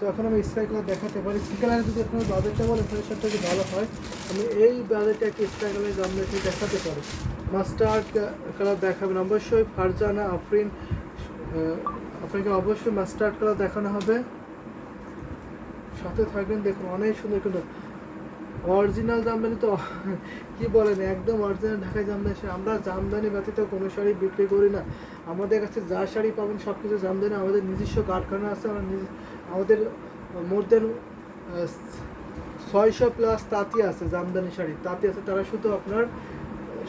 তো এখন আমি স্কাই কালার দেখাতে পারি। কালার যদি আপনার বাজেটটা বলেন, তাহলে সব থেকে ভালো হয়, আমি এই বাজেটে একটি স্কাই কালার দাম দেখে দেখাতে পারি। মাস্টার্ড কালার দেখাবেন অবশ্যই ফারজানা, আফরিন আপনাকে অবশ্যই মাস্টার্ড কালার দেখানো হবে। সাথে থাকবেন, দেখুন, অনেক সুন্দর কিন্তু অরিজিনাল জামদানি তো, কি বলেন, একদম অরিজিনাল ঢাকায় জামদানি আমরা জামদানি ব্যতীত কোনো শাড়ি বিক্রি করি না। আমাদের কাছে যা শাড়ি পাবেন সব কিছু জামদানি। আমাদের নিজস্ব কারখানা আছে, আমরা আমাদের মোর দেন ছয়শো প্লাস তাঁতি আছে, জামদানি শাড়ি। তাঁতি আছে, তারা শুধু আপনার,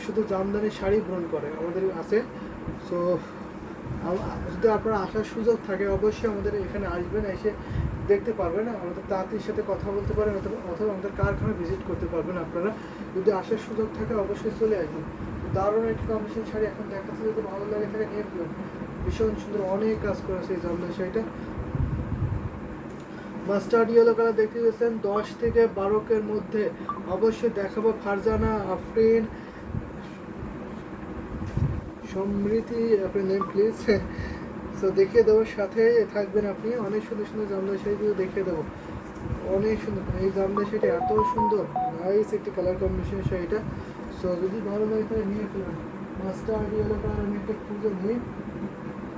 শুধু জামদানি শাড়ি গ্রহণ করে, আমাদের আছে। সো যদি আপনার আসার সুযোগ থাকে, অবশ্যই আমাদের এখানে আসবেন, এসে দেখতে পারবেন। আমাদের তাঁতির সাথে কথা বলতে পারেন, অথবা অথবা আমাদের কারখানা ভিজিট করতে পারবেন আপনারা। যদি আসার সুযোগ থাকে, অবশ্যই চলে আসবেন। দারুণ একটি কম্বিনেশন শাড়ি এখন দেখাচ্ছে, যদি ভালো লাগে থাকে নিয়ে ভীষণ সুন্দর, অনেক কাজ করেছে এই জামদানি শাড়িটা। মাস্টার্ড ইয়েলো কালার দেখতে গেছেন দশ থেকে বারোকের মধ্যে অবশ্যই দেখাবো ফারজানা, আফরিন সমৃদ্ধি আপনার নেম প্লিজ সো দেখিয়ে দেবো, সাথে থাকবেন আপনি। অনেক সুন্দর সুন্দর জামদানি শাড়িগুলো দেখিয়ে দেবো। অনেক সুন্দর। এই জামদানি শাড়িটা এত সুন্দর। নাইস একটি কালার কম্বিনেশন শাড়িটা। সো যদি ভালো লাগে তাহলে নিয়ে ফেলুন। মাস্টার্ড ইয়েলো কালার আমি একটা খুঁজে নিই।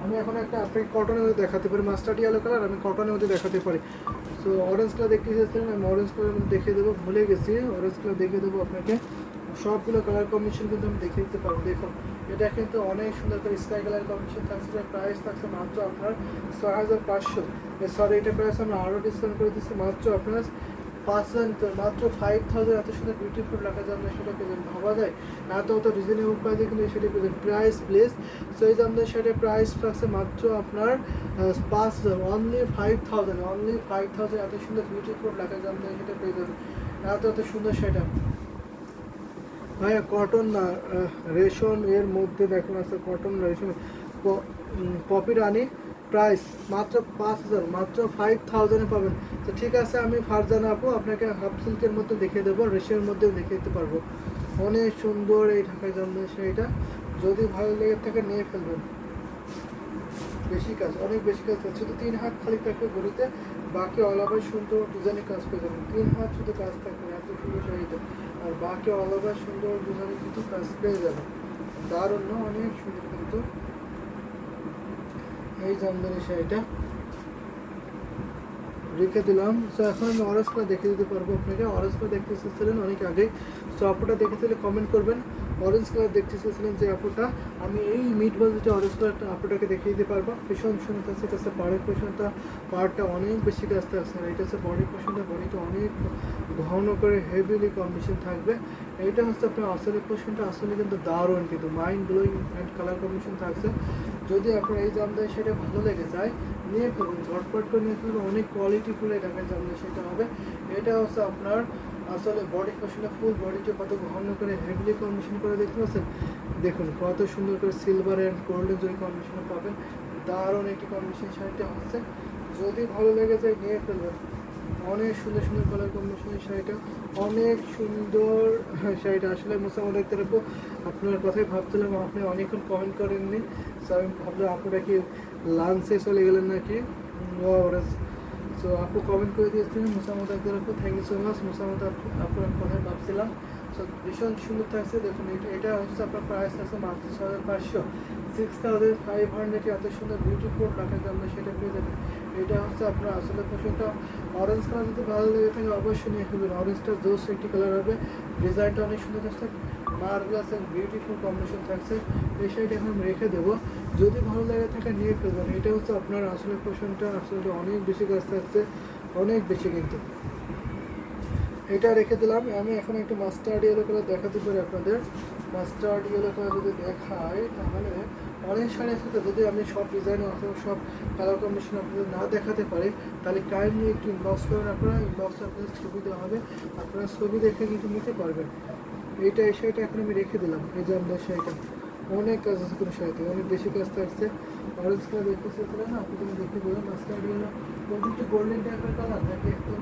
আমি এখন একটা আপনাকে কটনের মধ্যে দেখাতে পারি মাস্টার্ড ইয়েলো কালার আমি কটনের মধ্যে দেখাতে পারি। সো অরেঞ্জ কালার দেখতে চেয়েছিলেন আমি অরেঞ্জ কালার দেখিয়ে দেবো, ভুলে গেছি অরেঞ্জ কালার দেখিয়ে দেবো আপনাকে। সবগুলো কালার কম্বিনেশন কিন্তু আমি দেখিয়ে দিতে পারব, দেখুন। এটা কিন্তু অনেক সুন্দর করে স্কাই কালার কম্বিনেশন থাকছে প্রাইস থাকছে মাত্র আপনার ছয় হাজার পাঁচশো। সরি এটা প্রাইস আমরা আরও ডিসকাউন্ট করে দিচ্ছি, মাত্র আপনার পার্সেন্ট, মাত্র ফাইভ থাউজেন্ড এত সুন্দর বিউটিফুল রাখা যাবে সেটা পেয়ে ভাবা যায়? এত অত রিজনেবল প্রাইসে কিন্তু সেটা পেয়ে প্রাইস প্লেস সো এই দামদের সেটা প্রাইস থাকছে মাত্র আপনার পাঁচ হাজার only five thousand only five thousand এত সুন্দর বিউটিফুল রাখা যাবে সেটা পেয়ে যাবেন। এত এত সুন্দর সেটা। ভাইয়া কটন না রেশন এর মধ্যে দেখুন আছে কটন রেশন পপি রানি প্রাইস মাত্র পাঁচ হাজার, মাত্র ফাইভ থাউজেন্ডে পাবেন। তো ঠিক আছে, আমি ফারজান আপু, আপনাকে হাফ সিল্কের মধ্যে দেখিয়ে দেবো রেশনের মধ্যেও দেখে দিতে পারব। অনেক সুন্দর এই ঢাকায় জন্মের শাড়িটা। যদি ভালো লেগে থাকে, নিয়ে ফেলবেন। বেশি কাজ, অনেক বেশি কাজ আছে শুধু তিন হাত খালি থাকবে গড়িতে বাকি অল ওভার সুন্দর ডিজাইনের কাজ পেয়ে যাবেন। তিন হাত শুধু কাজ থাকবে, এত সুন্দর শাড়িতে আর বাকি অল ওভার সুন্দর ডিজাইনের কিন্তু কাজ পেয়ে যাবেন। দারুণ অনেক সুন্দর কিন্তু। এই জামদানি শাড়িটা। রেখে দিলাম। সো এখন আমি অরসটা দেখে দিতে পারব আপনাকে। অরসটা দেখতে এসেছিলেন অনেক আগে সো আপনারা দেখে দিলে কমেন্ট করবেন। অরেঞ্জ কালার দেখতে এসেছিলেন যে আপুটা, আমি এই মিড বাজেটে অরেঞ্জ কালারটা আপুটাকে দেখিয়ে দিতে পারব। ভীষণ সুন্দর আছে, এটা হচ্ছে পাড়ের পোষণটা পাড়টা অনেক বেশি কাজতে আছে আর এটা হচ্ছে বডি পোষণটা বডিটা অনেক ঘন করে হেভিলি কম্বিনেশন থাকবে। এইটা হচ্ছে আপনার আসলে পোষণটা আসলে কিন্তু দারুণ কিন্তু mind blowing and colour combination থাকছে। যদি আপনার এই জামদানি সেটা ভালো লেগে যায় নিয়ে ঝটপট করে নিয়ে ফেলুন অনেক কোয়ালিটি ফুলে ঢাকায় জামদানি সেটা হবে। এটা হচ্ছে আপনার আসলে বডি পোষণটা ফুল বডিটা কত ঘন করে হেভিলি কন্ডিশন করে দেখতে পাচ্ছেন? দেখুন, কত সুন্দর করে সিলভার অ্যান্ড গোল্ডেন জরি কম্বিনেশন পাবেন। দারুণ একটি কন্ডিশন শাড়িটা হচ্ছে। যদি ভালো লেগে যায়, নিয়ে ফেলবেন অনেক সুন্দর সুন্দর কালার কম্বিনেশনের শাড়িটা। অনেক সুন্দর শাড়িটা। আসলে মোসামত দেখতে রাখব আপনার কথাই ভাবছিলাম, আপনি অনেকক্ষণ কমেন্ট করেননি। আমি ভাবলাম, আপনারা কি লাঞ্চে চলে গেলেন নাকি? সো আপু কমেন্ট করে দিয়েছিলেন মুসামত দেখতে আপু thank you so much Mosammat আপনার কথাই ভাবছিলাম। সো ভীষণ সুন্দর থাকছে, দেখুন, এটা এটা হচ্ছে আপনার প্রাইস আছে মাত্র ছ হাজার পাঁচশো। সিক্স থাউজেন্ড ফাইভ হান্ড্রেড এত সুন্দর বিউটিফুল রাখার জন্য সেটা পেয়ে যাবেন। এটা হচ্ছে আপনার আসলে পোশাকটা অরেঞ্জ কালার যদি ভালো লেগে থাকে, অবশ্যই নিয়ে ফেলবেন অরেঞ্জটা জোস একটি কালার হবে। ডিজাইনটা অনেক সুন্দর থাকছে। মার্বেলাস অ্যান্ড বিউটিফুল কম্বিনেশন থাকছে। এই শাড়িটা এখন রেখে দেবো। যদি ভালো লাগে থাকে, নিয়ে ফেলবেন। এটা হচ্ছে আপনার আসলে পোশনটা আসলে অনেক বেশি কাজ থাকছে। অনেক বেশি কিন্তু। এটা রেখে দিলাম। আমি এখন একটু মাস্টার্ড ইয়েলো কালার দেখাতে পারি আপনাদের। মাস্টার্ড ইয়েলো কালার যদি দেখাই, তাহলে অনেক শাড়ির সাথে যদি আমি সব ডিজাইন অথবা সব কালার কম্বিনেশন আপনাদের না দেখাতে পারি, তাহলে কাইন্ডলি একটু ইনবক্স করেন আপনারা ইনবক্সে আপনাদের ছবি দেওয়া হবে। আপনারা ছবি দেখে কিন্তু নিতে পারবেন। এইটা, এই শাড়িটা এখন আমি রেখে দিলাম। এই জামদার শাড়িটা। অনেক কাজ আছে কোনো শাড়িতে, অনেক বেশি কাজ থাকছে। অরেঞ্জ কালার দেখতে চেয়েছিলেন না আপনি তুমি দেখতে বলুন। মাস্টার্ড ইয়েলো প্রতিটি গোল্ডেন টাইপের কালার থাকে একদম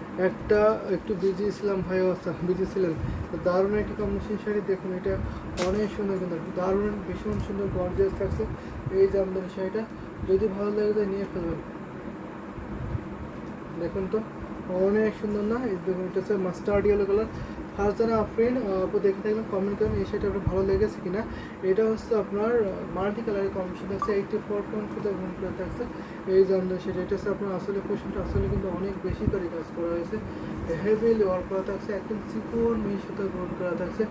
একটা একটু বিজি ছিলাম, ভাই বিজি ছিলেন। দারুণ একটি কম্বিনেশন শাড়ি দেখুন, এটা অনেক সুন্দর কিন্তু দারুণ, ভীষণ সুন্দর গর্জিয়াস থাকছে। এই জামদানি শাড়িটা, যদি ভালো লাগে তো নিয়ে ফেলবেন। দেখুন তো, অনেক সুন্দর না? দেখুন, এটা হচ্ছে মাস্টার্ড ইয়েলো কালার ফার্স্ট জানা ফ্রেন্ড দেখে থাকবেন কমেন্ট করেন এই শাড়িটা আপনার ভালো লেগেছে কিনা। এটা হচ্ছে আপনার মাল্টি কালারের কম্বিনেশন থাকছে এইটটি ফোর পয়েন্ট ফোর গুণ করে থাকছে এই জানলে সেটা, এটা হচ্ছে আপনার আসলে কোশ্চেনটা আসলে কিন্তু অনেক বেশি করে কাজ করা হয়েছে। হেভিলি ওয়ার্ক করা থাকছে একদম সিকোর সাথে গ্রহণ করা থাকছে।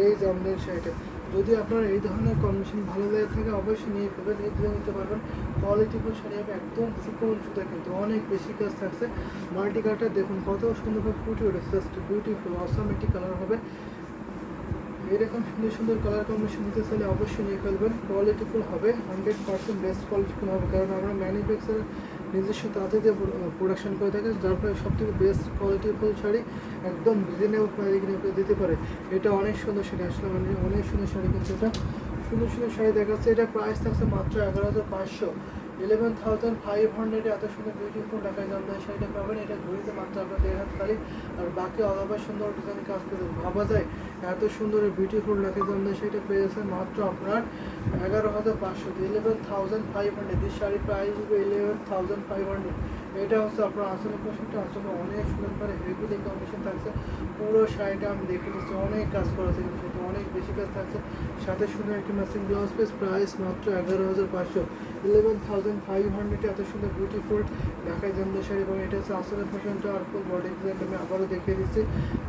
এই জামদের শাড়িটা। যদি আপনার এই ধরনের কম্বিনেশন ভালো লেগে থাকে, অবশ্যই নিয়ে ফেলবেন এই ধরে নিতে পারবেন। কোয়ালিটিফুল শাড়ি হবে একদম চিকন সুতা কিন্তু অনেক বেশি কাজ থাকছে। মাল্টি কালারটা দেখুন, কত সুন্দরভাবে ফুটে উঠেছে। জাস্ট বিউটিফুল অসম একটি কালার হবে। এরকম সুন্দর সুন্দর কালার কম্বিনেশন নিতে চাইলে অবশ্যই নিয়ে ফেলবেন। কোয়ালিটিফুল হবে হান্ড্রেড পার্সেন্ট বেস্ট কোয়ালিটিফুল হবে। কারণ আমরা ম্যানুফ্যাকচার নিজস্ব তাঁতিতে প্রোডাকশন করে থাকে, যার ফলে সব থেকে বেস্ট কোয়ালিটিফুল শাড়ি একদম রিজনেবল দিতে পারে। এটা অনেক সুন্দর শাড়ি, আসলে অনেক সুন্দর শাড়ি কিন্তু এটা। সুন্দর সুন্দর শাড়ি দেখাচ্ছে, এটা প্রাইস থাকছে মাত্র এগারো হাজার পাঁচশো। ইলেভেন থাউজেন্ড ফাইভ হান্ড্রেড এত সুন্দর বিউটিফুল ঢাকায় জামদানি শাড়িটা পাবেন। এটা ঘুরিতে মাত্র আপনার দেড় হাত খালি। আর বাকি অভাবের সুন্দর ডিজাইন কাজ করে ভাবা যায়, এত সুন্দর বিউটিফুল ঢাকায় জামদানি শাড়িটা পেয়েছেন মাত্র আপনার এগারো হাজার পাঁচশো। ইলেভেন থাউজেন্ড ফাইভ হান্ড্রেড এই শাড়ির প্রাইস হবে ইলেভেন থাউজেন্ড ফাইভ হান্ড্রেড এটা হচ্ছে আপনার আসলে পোশাকটা আসলে অনেক সুন্দর করে হেভিলি কম্বিনেশন থাকছে। পুরো শাড়িটা আমি দেখে নিচ্ছি, অনেক কাজ করা আছে অনেক বেশি কাজ থাকছে। সাথে সুন্দর একটি ম্যাচিং ব্লাউজ পিস প্রাইস মাত্র এগারো হাজার পাঁচশো। ইলেভেন থাউজেন্ড ফাইভ হান্ড্রেডে এত সুন্দর বিউটিফুল ঢাকায় জামদানি শাড়ি এবং এটা হচ্ছে আসলে ফ্যাশনটা আর ফুল বডি ডিজাইনটা আমি আবারও দেখিয়ে দিচ্ছি।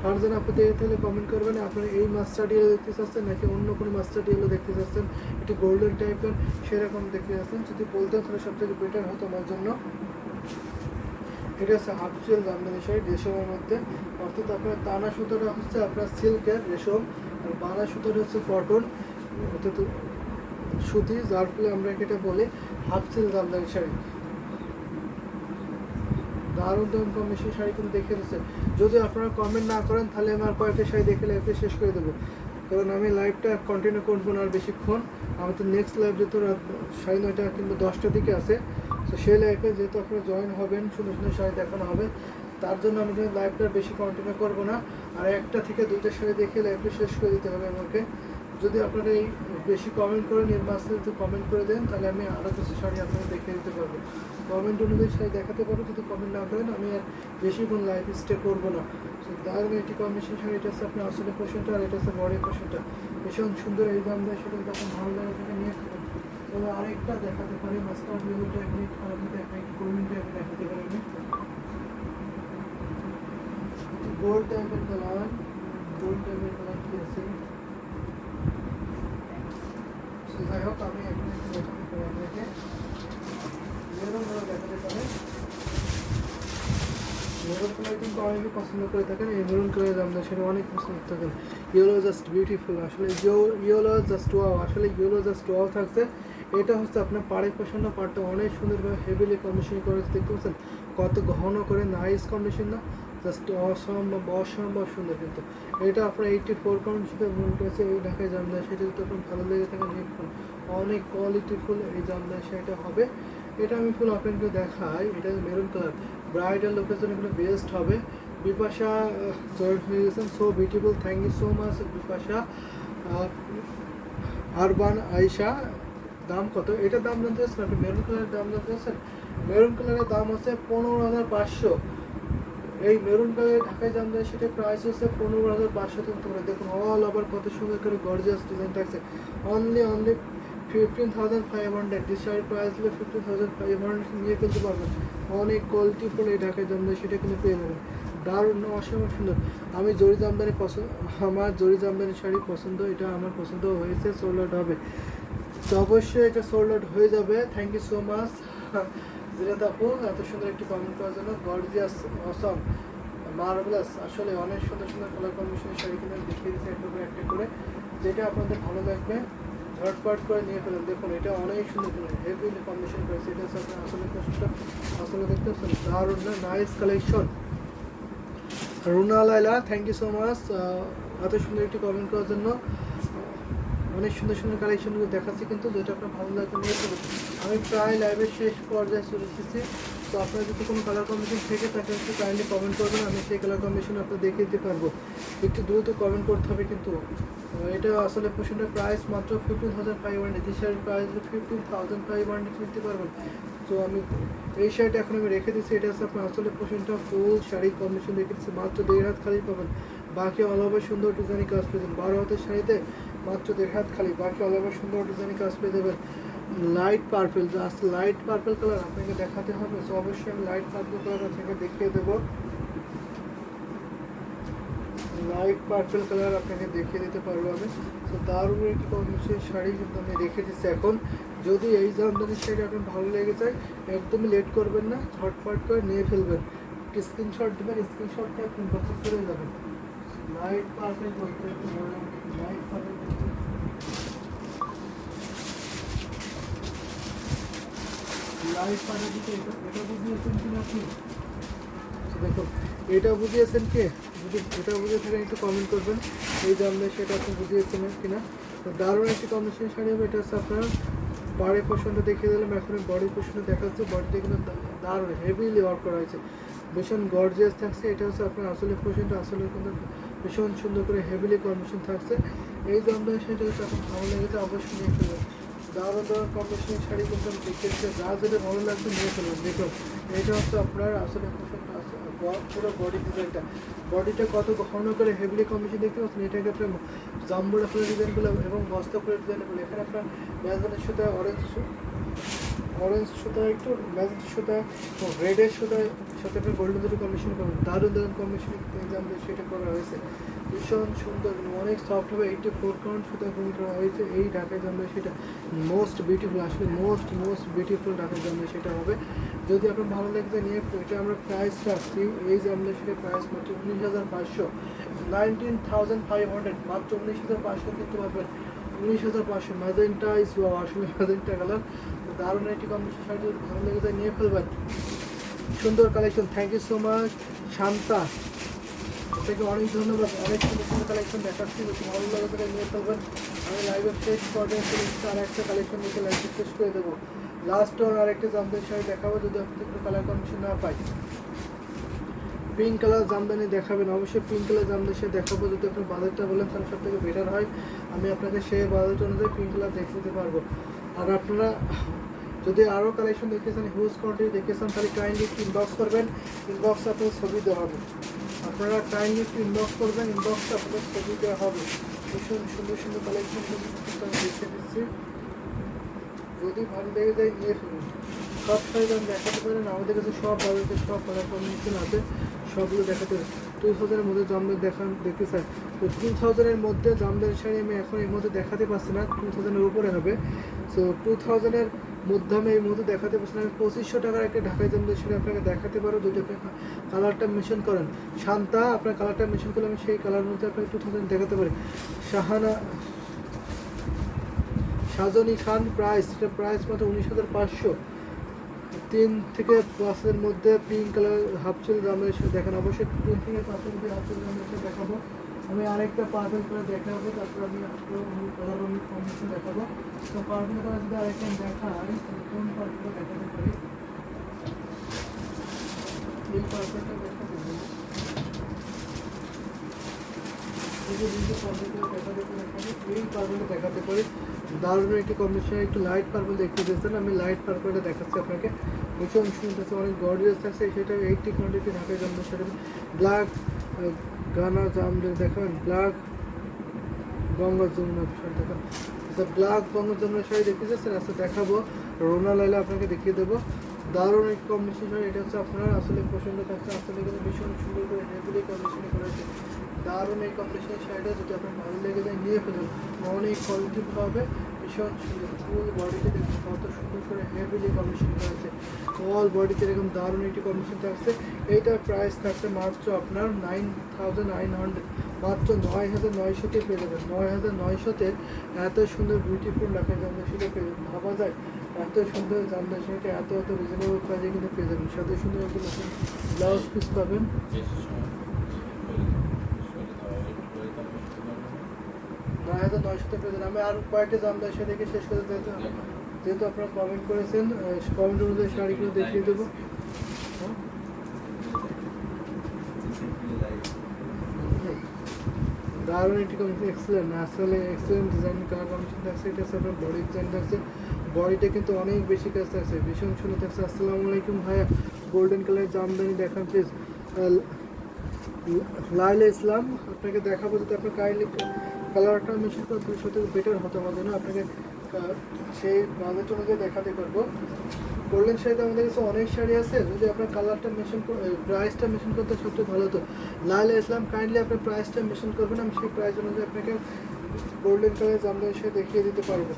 আর আপনি দেখে তাহলে কমেন্ট করবেন আপনারা এই মাস্টার্ড ইয়েলো দেখতে চাচ্ছেন নাকি অন্য কোনো মাস্টার্ড ইয়েলো দেখতে চাচ্ছেন? একটু গোল্ডেন টাইপের সেরকম দেখতে চাচ্ছেন। যদি বলতেন তাহলে সব থেকে বেটার হতো আমার জন্য। এটা হচ্ছে হাফ সিল জামদানি শাড়ি রেশমের মধ্যে। অর্থাৎ আপনার টানা সুতোটা হচ্ছে আপনার সিল্কের রেশম আর বানা সুতোটা হচ্ছে কটন। অর্থাৎ সুতি, যার ফলে আমরা এটা বলি হাফ সিল জামদানি শাড়ি দারুণ দারুণ কম্বিনেশন শাড়ি কিন্তু দেখে দিচ্ছে। যদি আপনারা কমেন্ট না করেন, তাহলে আমার কয়েকটা শাড়ি দেখে লাইফে শেষ করে দেবো। কারণ আমি লাইভটা কন্টিনিউ করব না আর বেশিক্ষণ। আমার তো নেক্সট লাইভ যেহেতু সাড়ে নয়টা কিংবা দশটার দিকে আছে তো সেই লাইফে যেহেতু আপনারা জয়েন হবেন, সুন্দর সুন্দর শাড়ি দেখানো হবে, তার জন্য আমি কিন্তু লাইভটা বেশি কন্টিনিউ করব না। আর একটা থেকে দুইটা শাড়ি দেখে লাইভটা শেষ করে দিতে হবে আমাকে। যদি আপনারা এই বেশি কমেন্ট করেন, এর মাঝে যদি কমেন্ট করে দেন, তাহলে আমি আরও কিছু শাড়ি আপনাদের দেখে দিতে পারব। কমেন্ট অনুযায়ী শাড়ি দেখাতে পারব যদি কমেন্ট না করেন, আমি আর বেশিক্ষণ লাইফ স্টে করব না। তো তার একটি কম্বিনেশন শাড়ি, এটা হচ্ছে আপনার আসলে পোশনটা আর এটা হচ্ছে বডি পোশনটা ভীষণ সুন্দর এই দাম দেয়, সেটা যখন ভালো লাগে নিয়ে আরেকটা দেখাতে পারি গোল্ড কালার কালার যাই হোক, আমি দেখাতে পারি কালার কিন্তু অনেকে পছন্দ করে থাকেন, এই মেরুন দামটা সেটা অনেক পছন্দ থাকেন। ইয়েলো জাস্ট বিউটিফুল আসলে ইয়েলো জাস্ট ওয়াও আসলে ইয়েলো জাস্ট ওয়াও থাকছে। এটা হচ্ছে আপনার পাড়ে প্রসন্ন পাড়টা অনেক সুন্দরভাবে হেভিলি কন্ডিশন করে দেখতে পাচ্ছেন? কত ঘন করে নাইস কন্ডিশন না? জাস্ট অসম্ভব অসম্ভব সুন্দর কিন্তু। এটা আপনার এইটটি ফোর পাউন্ড সাথে মনে করেছে এই ঢাকায় জামদানি সেটা যদি আপনার ভালো লেগে থাকে অনেক কোয়ালিটিফুল এই জামদানি সেটা হবে। এটা আমি ফুল আপনাকে দেখাই। এটা মেরুন কালার ব্রাইডাল লোকের জন্য বেস্ট হবে। বিপাশা জয়েন্ট হয়ে গেছেন। So beautiful thank you so much Bipasha. Urban Ayesha দাম কত? এটার দাম জানতে চাচ্ছেন আপনি? মেরুন কালারের দাম জানতে চাচ্ছেন? মেরুন কালারের দাম হচ্ছে পনেরো হাজার পাঁচশো। এই মেরুন কালারের ঢাকায় দাম দেয় সেটা প্রাইস হচ্ছে পনেরো হাজার পাঁচশো। থেকে তোমরা দেখুন অল ওভার কত সুন্দর করে গর্জিয়াস ডিজাইন থাকছে। Only only fifteen thousand five hundred this শাড়ির প্রাইস হলে ফিফটিন থাউজেন্ড ফাইভ হান্ড্রেড নিয়ে ফেলতে পারবেন অনেক কোয়ালিটি কোয়ালিটিফুল এই ঢাকায় দাম দেয়, সেটা কিন্তু পেয়ে যাবেন। দারুণ, অসম্ভব সুন্দর। আমি জরি জামদানি পছন্দ আমার জরি জামদানি শাড়ি পছন্দ, এটা আমার পছন্দ হয়েছে আউট হবে। তো অবশ্যই এটা সোল্ড আউট হয়ে যাবে। Thank you so much Jirat আপু, এত সুন্দর একটি কমেন্ট করার জন্য। গর্জিয়াস অসম মার্ভেলাস আসলে অনেক সুন্দর সুন্দর কালার কম্বিনেশনের শাড়ি কিনে দেখিয়ে দিচ্ছে একটা করে একটা করে। যেটা আপনাদের ভালো লাগবে, ঝটপট করে নিয়ে ফেলেন। দেখুন, এটা অনেক সুন্দর হেভি কম্বিনেশন করেছে। এটা হচ্ছে আসলে আসলে দেখতে পাচ্ছেন, দারুণ nice collection Runa Laila thank you so much এত সুন্দর একটি কমেন্ট করার জন্য। অনেক সুন্দর সুন্দর কালেকশনগুলো দেখাচ্ছি, কিন্তু যেটা আপনার ভালো লাগবে নিয়ে আমি প্রায় লাইভের শেষ পর্যায়ে চলে এসেছি। তো আপনার যদি কোনো কালার কম্বিনেশন থেকে থাকে, একটু কাইন্ডলি কমেন্ট করবেন, আমি সেই কালার কম্বিনেশন আপনার দেখিয়ে দিতে পারব। একটু দ্রুত কমেন্ট করতে হবে কিন্তু। এটা আসলে পোশনটার প্রাইস মাত্র ফিফটিন থাউজেন্ড ফাইভ হান্ড্রেড এই শাড়ির price fifteen thousand five hundred নিতে পারবেন। তো আমি এই শাড়িটা এখন আমি রেখে দিচ্ছি, এটা হচ্ছে আপনার আসলে পোশনটা ফুল শাড়ির কম্বিনেশন রেখে দিচ্ছি, মাত্র দেড় হাত খালি পাবেন। বাকি অল ওভার সুন্দর ডিজাইনিং কাজ পেয়ে যাবেন। বারো হাতের শাড়িতে মাত্র দেড় হাত খালি। বাকি অল ওভার সুন্দর ডিজাইনিং কাজ পেয়ে যাবেন light purple just light purple colour আপনাকে দেখাতে হবে। সো অবশ্যই আমি লাইট পার্পেল কালার আপনাকে দেখিয়ে দেবো। লাইট পার্পেল কালার আপনাকে দেখিয়ে দিতে পারব আমি। তো দারুণ একটি কম্বিনেশন শাড়ি কিন্তু আমি রেখে দিচ্ছি এখন। যদি এই জামদানির শাড়ি আপনার ভালো লেগে যায়, একদমই লেট করবেন না ঝটফট করে নিয়ে ফেলবেন। স্ক্রিনশট দেবেন স্ক্রিনশটটা আপনি বক্সে চলে যাবেন। লাইট পার্পেল বলতে লাইট দিতে এটা বুঝিয়েছেন কিনা আপনি দেখো এটা বুঝিয়েছেন কে? যদি এটা বুঝিয়ে থাকেন, একটু কমেন্ট করবেন। এই জানলে সেটা আপনি বুঝিয়েছেন কিনা? তো দারুণ একটি কম্বিনেশন শাড়ি হবে, এটা হচ্ছে আপনার পাড়ে পোষণটা দেখিয়ে দিলাম। এখন বডি পোষণটা দেখাচ্ছে। বডিটা কিন্তু দারুণ হেভিলি ওয়ার্ক করা হয়েছে। ভীষণ গর্জিয়াস থাকছে। এটা হচ্ছে আপনার আসলে পোষণটা আসলে কিন্তু ভীষণ সুন্দর করে হেভিলি কম্বিনেশন থাকছে। এই শাড়িটা যদি আপনার ভালো লেগেছে, অবশ্যই নিয়ে ফেলবেন দারুণ দারুণ কম্বিনেশন শাড়ি কিন্তু দিচ্ছি যা যেটা ভালো লাগবে নিয়ে ফেলবেন দেখুন, এটা হচ্ছে আপনার আসলে পুরো বডি ডিজাইনটা বডিটা কত ঘন করে হেভিলি কম্বিনেশন দেখতে পাচ্ছেন এটাকে আপনার জাম্বুরা ফুলের ডিজাইনগুলো এবং বস্তা ফুলের ডিজাইনগুলো এখানে আপনার ম্যাজনের সুতা অরেঞ্জ অরেঞ্জ সুতা, একটু ম্যাজেন্ট সুতা রেডের সুতা সাথে আপনার গোল্ডেন দুটো কম্বিনেশন করবেন দারুণ দারুণ কম্বিনেশন জানবে সেটা করা হয়েছে। ভীষণ সুন্দর, অনেক সফট হবে। এইটি ফোর কাউন্ট সুতা গ্রহণ করা হয়েছে। এই ঢাকায় জানবে সেটা মোস্ট বিউটিফুল আসলে মোস্ট মোস্ট বিউটিফুল ঢাকায় জানবে সেটা হবে। যদি আপনার ভালো লাগছে, নিয়ে এটা আমরা প্রাইস রাখছি। এই যে জানবে সেটা প্রাইস মাত্র উনিশ হাজার পাঁচশো। নাইনটিন থাউজেন্ড ফাইভ হান্ড্রেড মাত্র উনিশ হাজার পাঁচশো কিনতে পারবেন উনিশ হাজার পাঁচশো। ম্যাজেন্টা ইস আসলে ম্যাজেন্টা কালার দারুণ একটি কম্বিনেশন শাড়ি ভালো লেগে নিয়ে ফেলবেন। সুন্দর collection thank you so much Shanta. আপনাকে অনেক ধন্যবাদ, অনেক সুন্দর সুন্দর কালেকশন দেখাচ্ছি, যদি ভালো লাগে তাহলে নিয়ে ফেলবেন। আমি লাইভে শেষ পর্যায়ে আর একটা কালেকশন দেখে লাইভ শেষ করে দেবো। লাস্ট আর আরেকটা জামদানি শাড়ি দেখাবো, যদি আপনি কোনো কালার কমিশন না পাই। পিঙ্ক কালার জামদানি দেখাবেন, অবশ্যই পিঙ্ক কালার জামদানি সে দেখাবো, যদি আপনি বাজারটা বলেন তাহলে সব থেকে বেটার হয়। আমি আপনাকে সেই বাজারটা অনুযায়ী পিঙ্ক কালার দেখে দিতে পারব। আর আপনারা যদি আরও কালেকশন দেখেছেন হিউজ কোয়ান্টিটি দেখেছেন, তাহলে কাইন্ডলি একটু ইনবক্স করবেন। ইনবক্সে আপনার ছবি দেওয়া হবে। আপনারা কাইন্ডলি একটু ইনবক্স করবেন ইনবক্সে আপনাদের ছবি দেওয়া হবে। ভীষণ সুন্দর সুন্দর কালেকশন আমি দেখে দিচ্ছি। যদি ভালো লেগে যায়, নিয়ে ফেলুন। সব সাইজ আমি দেখাতে পারেন আমাদের কাছে সব বাজারে সব কালার কম্বিনেশন আছে। সবগুলো দেখাতে টু থাউজেন্ডের মধ্যে জামদানি দেখান দেখতে চাই। তো টু থাউজেন্ডের মধ্যে জামদানি শাড়ি আমি এখন এই মুহূর্তে দেখাতে পারছি না টু থাউজেন্ডের উপরে হবে। সো টু থাউজেন্ডের মধ্যে আমি এই মুহূর্তে দেখাতে পারছি না, আমি পঁচিশশো টাকার একটা ঢাকায় জামদানি শাড়ি আপনাকে দেখাতে পারো যদি আপনি কালারটা মেশন করেন। শান্তা, আপনার কালারটা মেশন করলে আমি সেই কালার মধ্যে আপনাকে টু থাউজেন্ড দেখাতে পারি। শাহানা সাজনী খান প্রাইস এটা প্রাইস মাত্র উনিশ হাজার পাঁচশো। তিন থেকে পাঁচের মধ্যে পিঙ্ক কালার হাফ চুল এসে দেখানো অবশ্যই তিন থেকে পাঁচের মধ্যে হাফ চুল এসে দেখাবো। আমি আরেকটা পার্সেল করে দেখাবো, তারপর আমি আমি কম্বিনেশন দেখাবো। তো পার্সেল করে যদি আরেকটা দেখাই কোন পার্সেলটা দেখাতে পারি? এই পার্সেলটা দেখাতে পারি এই যে দুটো পার্পেলটা দেখাতে পারি দারুণ একটি কম্বিনেশন একটু লাইট পার্পল দেখতে দিয়েছেন আমি লাইট পার্পলটা দেখাচ্ছি আপনাকে ভীষণ সুন্দর অনেক গর্জিয়াস থাকছে সেটা এইটটি কোয়ান্টিটি ঢাকায় জন্য সেটা ব্ল্যাক গানা জাম দেখাবেন ব্ল্যাক গঙ্গা যমুনা দেখান আচ্ছা ব্ল্যাক গঙ্গা যমুনা শাড়ি দেখতে যাচ্ছেন আচ্ছা দেখাবো রোনা লাইলা আপনাকে দেখিয়ে দেবো দারুণ একটি কম্বিনেশন এটা হচ্ছে আপনার আসলে পছন্দ থাকছে আসলে কিন্তু ভীষণ সুন্দর করে হেভিলি কম্বিনেশন করেছে দারুণ এই কম্বিনেশন শাড়িটা যদি আপনার ভালো লেগে যায়, নিয়ে ফেলুন। অনেক কোয়ালিটি পাবে। ভীষণ সুন্দর। ফুল বডিতে দেখুন কত সুন্দর করে হেভিলি কম্বিনেশন করেছে অল বডিতে এরকম দারুণ একটি কম্বিনেশন থাকছে। এইটার প্রাইস থাকছে মাত্র আপনার নাইন থাউজেন্ড নাইন হান্ড্রেড মাত্র নয় হাজার নয়শোতে পেয়ে যাবেন। নয় হাজার নয়শোতে এত সুন্দর বিউটিফুল রাখা যাবে সেটা পেয়ে যাবেন। ভাবা যায়? এত সুন্দর জামদানি শাড়িটা এত এত রিজনেবল প্রাইসে কিন্তু পেয়ে যাবেন। সাথে সুন্দর একটি নতুন ব্লাউজ পিস পাবেন। নয় হাজার নয়শো টাকা আমি আর কয়েকটা জামদানি শাড়ি দেখে শেষ করতে চাইতে যেহেতু আপনারা কমেন্ট করেছেন কমেন্ট অনুযায়ী শাড়িগুলো দেখিয়ে দেবো। দারুণ একটি কমিশন এক্সেলেন্ট আসলে এক্সেলেন্ট ডিজাইন কালার কমিশন থাকছে এটা হচ্ছে আপনার বডি ডিজাইন থাকছে বডিটা কিন্তু অনেক বেশি কাজ থাকছে ভীষণ সুন্দর থাকছে আসসালামু আলাইকুম ভাইয়া গোল্ডেন কালারের জামদানি দেখান প্লিজ লাইলা ইসলাম, আপনাকে দেখাবো যদি আপনার কাইন্ডলি কালারটা করে দুশো থেকে বেটার হতো আমার না আপনাকে সেই বাজেট অনুযায়ী দেখাতে পারব। গোল্ডেন শাড়িতে আমাদের কাছে অনেক শাড়ি আছে, যদি আপনার কালারটা মেশিন প্রাইসটা মেশিন করতে সবচেয়ে ভালো হতো। লাইলা ইসলাম, কাইন্ডলি আপনার প্রাইসটা মেশিন করবেন, আমি সেই প্রাইস অনুযায়ী আপনাকে গোল্ডেন কালার জামদানি শাড়ি দেখিয়ে দিতে পারব।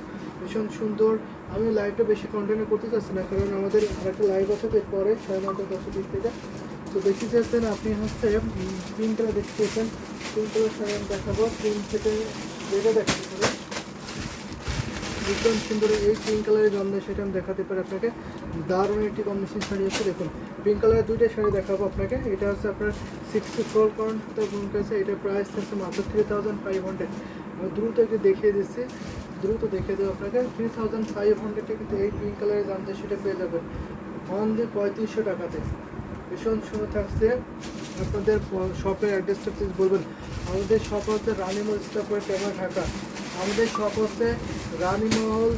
ভীষণ সুন্দর। আমি লাইভটা বেশি কন্টিনিউ করতে চাচ্ছি না, কারণ আমাদের আরেকটা লাইভ আছে পরে সাড়ে নটা দশটার দিক থেকে। তো দেখতে চাচ্ছেন আপনি হচ্ছে কালার দেখতে কালার শাড়ি আমি দেখাবো পিঙ্ক থেকে যেটা দেখাতে পারি। ভীষণ সুন্দর এই পিঙ্ক কালারের জন্য সেটা আমি দেখাতে পারি আপনাকে। দারুণ একটি কম্বিনেশন শাড়ি আছে, দেখুন। পিঙ্ক কালারের দুইটা শাড়ি দেখাবো আপনাকে। এটা হচ্ছে আপনার সিক্সটি ফোর পয়েন্ট আছে এটা প্রাইস হচ্ছে মাত্র থ্রি থাউজেন্ড ফাইভ হান্ড্রেড দ্রুত একটু দেখিয়ে দিচ্ছি। দ্রুত দেখে দেবো আপনাকে। থ্রি থাউজেন্ড ফাইভ হান্ড্রেডে কিন্তু এই পিঙ্ক কালারের জানতে সেটা পেয়ে যাবেন। অনলি পঁয়ত্রিশশো টাকাতে। ভীষণ সুন্দর থাকছে। আপনাদের শপের অ্যাড্রেসটা প্লিজ বলবেন। আমাদের শপ হচ্ছে রানীমহল স্টাফের ডেমরা ঢাকা। আমাদের শপ হচ্ছে Ranimahal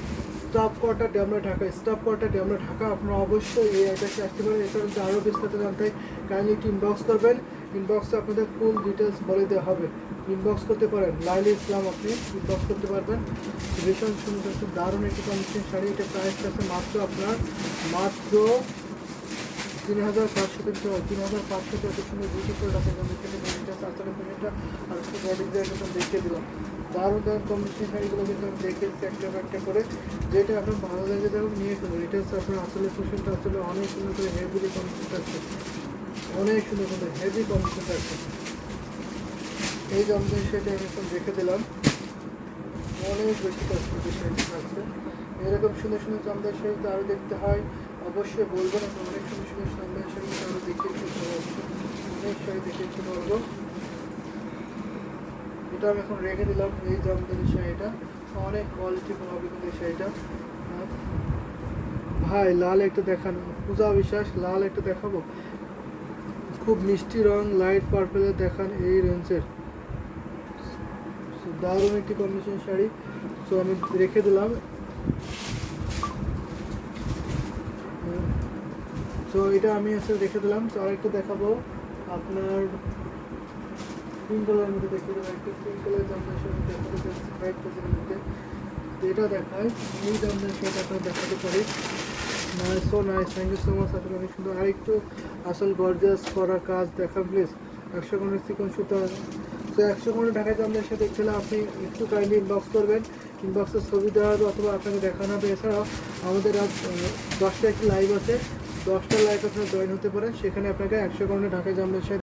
staff quarter Demra Dhaka. Staff quarter Demra Dhaka, আপনারা অবশ্যই এই অ্যাড্রেসে আসতে পারেন। এছাড়া আরও বিস্তারিত জানতে কাইন্ডলি একটু ইনবক্স করবেন। ইনবক্সে আপনাদের ফুল ডিটেলস বলে দেওয়া হবে। ইনবক্স করতে পারেন। লাইলি ইসলাম আপনি ইনবক্স করতে পারবেন। ভীষণ সুন্দর দারুণ একটি কন্ডিশন শাড়ি, এটা প্রাইস আছে মাত্র আপনার, মাত্র তিন হাজার পাঁচশো থেকে তিন হাজার পাঁচশো এত সুন্দর বিউটি করে রাখা যাবে এখানে পেমেন্টটা পেমেন্টটা আর একটু বডি দেখিয়ে দিলাম দারুণ দারুণ কম্বিনেশন শাড়িগুলো কিন্তু আমি দেখেছি একটা একটা করে। যেটা আপনার ভালো লাগে যাবে, নিয়ে ফেলুন এটা হচ্ছে আপনার আসলে পোশনটা আসলে অনেক সুন্দর করে হেভি কম্বিনেশন থাকছে অনেক সুন্দর সুন্দর হেভি কম্বিনেশন থাকছে এই জমজম সেটা আমি এখন রেখে দিলাম। অনেক বেশি শাড়ি থাকছে এরকম সুন্দর সুন্দর জমদার শাড়ি তো আরও দেখতে হয়। অবশ্যই বলবেন আমি অনেক সুন্দর সুন্দর জমদার শাড়ি আরও দেখিয়েছি অনেক শাড়ি দেখিয়েছি বলব এটা আমি এখন রেখে দিলাম। এই জমদারি শাড়িটা অনেক কোয়ালিটি হবে কিন্তু শাড়িটা ভাই, লাল একটা দেখানো। পূজা বিশ্বাস, লাল একটা দেখাবো? খুব মিষ্টি রং লাইট পার্পেলের দেখান এই রেঞ্জের দারুণ একটি কম্বিনেশন শাড়ি। সো আমি রেখে দিলাম। সো এটা আমি আসলে রেখে দিলাম। তো আরেকটা দেখাবো। আপনার পিঙ্ক কালারের মধ্যে দেখতে দেবো একটা পিঙ্ক কালার জামদানি দেখাতে ফাইভ পার্সেন্টের মধ্যে। এটা দেখায়। এই জামদানি শাড়িটা আপনার দেখাতে পারি। Nice so nice thank you so much আসলে অনেক সুন্দর। আর একটু আসল গর্জাস করা কাজ দেখান প্লিজ একশো কোনো চিকন সুতা। তো একশো কোনো ঢাকায় আপনার সাথে দেখছিলাম, আপনি একটু কাইন্ডলি ইনবক্স করবেন। ইনবক্সের ছবি দেওয়া হবে অথবা আপনাকে দেখানো হবে। এছাড়াও আমাদের আজ দশটা একটি লাইভ আছে। দশটা লাইভ আপনার জয়েন হতে পারেন সেখানে আপনাকে একশো কোনো ঢাকায় জামদানি শাড়ি